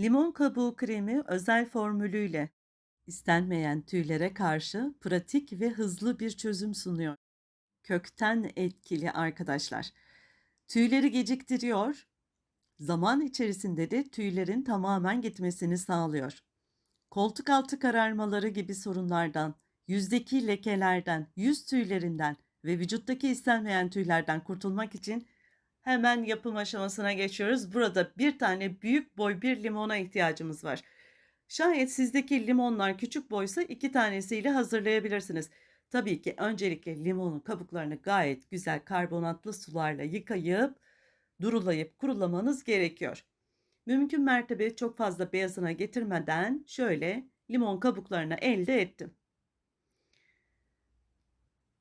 Limon kabuğu kremi özel formülüyle istenmeyen tüylere karşı pratik ve hızlı bir çözüm sunuyor. Kökten etkili arkadaşlar. Tüyleri geciktiriyor, zaman içerisinde de tüylerin tamamen gitmesini sağlıyor. Koltuk altı kararmaları gibi sorunlardan, yüzdeki lekelerden, yüz tüylerinden ve vücuttaki istenmeyen tüylerden kurtulmak için hemen yapım aşamasına geçiyoruz. Burada bir tane büyük boy bir limona ihtiyacımız var. Şayet sizdeki limonlar küçük boysa iki tanesiyle hazırlayabilirsiniz. Tabii ki öncelikle limonun kabuklarını gayet güzel karbonatlı sularla yıkayıp durulayıp kurulamanız gerekiyor. Mümkün mertebe çok fazla beyazına getirmeden şöyle limon kabuklarını elde ettim.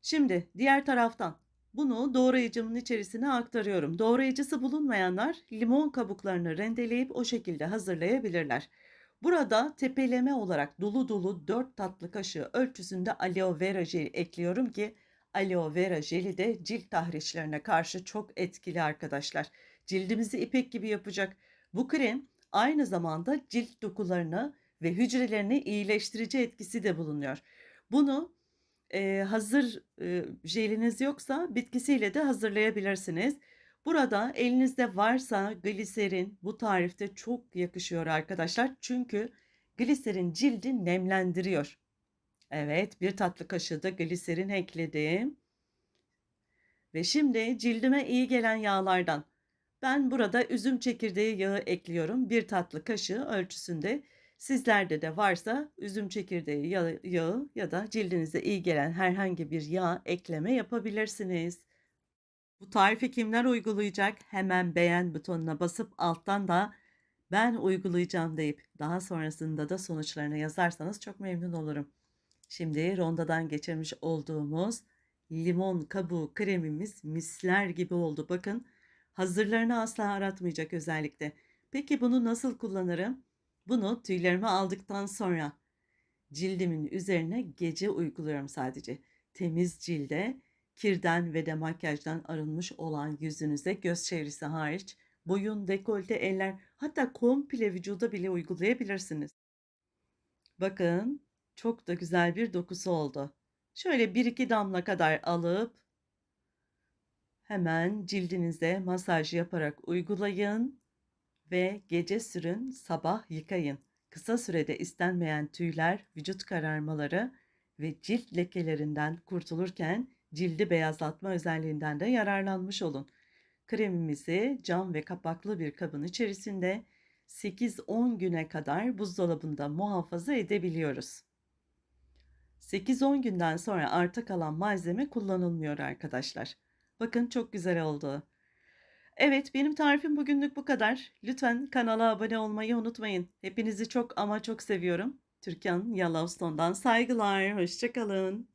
Şimdi diğer taraftan bunu doğrayıcımın içerisine aktarıyorum. Doğrayıcısı bulunmayanlar limon kabuklarını rendeleyip o şekilde hazırlayabilirler. Burada tepeleme olarak dolu dolu 4 tatlı kaşığı ölçüsünde aloe vera jeli ekliyorum ki aloe vera jeli de cilt tahrişlerine karşı çok etkili arkadaşlar. Cildimizi ipek gibi yapacak. Bu krem aynı zamanda cilt dokularını ve hücrelerini iyileştirici etkisi de bulunuyor. Bunu e, hazır e, jeliniz yoksa bitkisiyle de hazırlayabilirsiniz. Burada elinizde varsa gliserin bu tarifte çok yakışıyor arkadaşlar. Çünkü gliserin cildi nemlendiriyor. Evet bir tatlı kaşığı da gliserin ekledim. Ve şimdi cildime iyi gelen yağlardan ben burada üzüm çekirdeği yağı ekliyorum. Bir tatlı kaşığı ölçüsünde. Sizlerde de varsa üzüm çekirdeği yağı ya da cildinize iyi gelen herhangi bir yağ ekleme yapabilirsiniz. Bu tarifi kimler uygulayacak? Hemen beğen butonuna basıp alttan da ben uygulayacağım deyip daha sonrasında da sonuçlarını yazarsanız çok memnun olurum. Şimdi rondadan geçirmiş olduğumuz limon kabuğu kremimiz misler gibi oldu. Bakın hazırlarını asla aratmayacak özellikle. Peki bunu nasıl kullanırım? Bunu tüylerimi aldıktan sonra cildimin üzerine gece uyguluyorum sadece. Temiz cilde kirden ve de makyajdan arınmış olan yüzünüze göz çevresi hariç boyun, dekolte, eller hatta komple vücuda bile uygulayabilirsiniz. Bakın çok da güzel bir dokusu oldu. Şöyle bir iki damla kadar alıp hemen cildinize masaj yaparak uygulayın ve gece sürün, sabah yıkayın. Kısa sürede istenmeyen tüyler, vücut kararmaları ve cilt lekelerinden kurtulurken cildi beyazlatma özelliğinden de yararlanmış olun. Kremimizi cam ve kapaklı bir kabın içerisinde 8-10 güne kadar buzdolabında muhafaza edebiliyoruz. 8-10 günden sonra arta kalan malzeme kullanılmıyor arkadaşlar. Bakın çok güzel oldu. Evet benim tarifim bugünlük bu kadar. Lütfen kanala abone olmayı unutmayın. Hepinizi çok ama çok seviyorum. Türkan Yellowstone'dan saygılar. Hoşçakalın.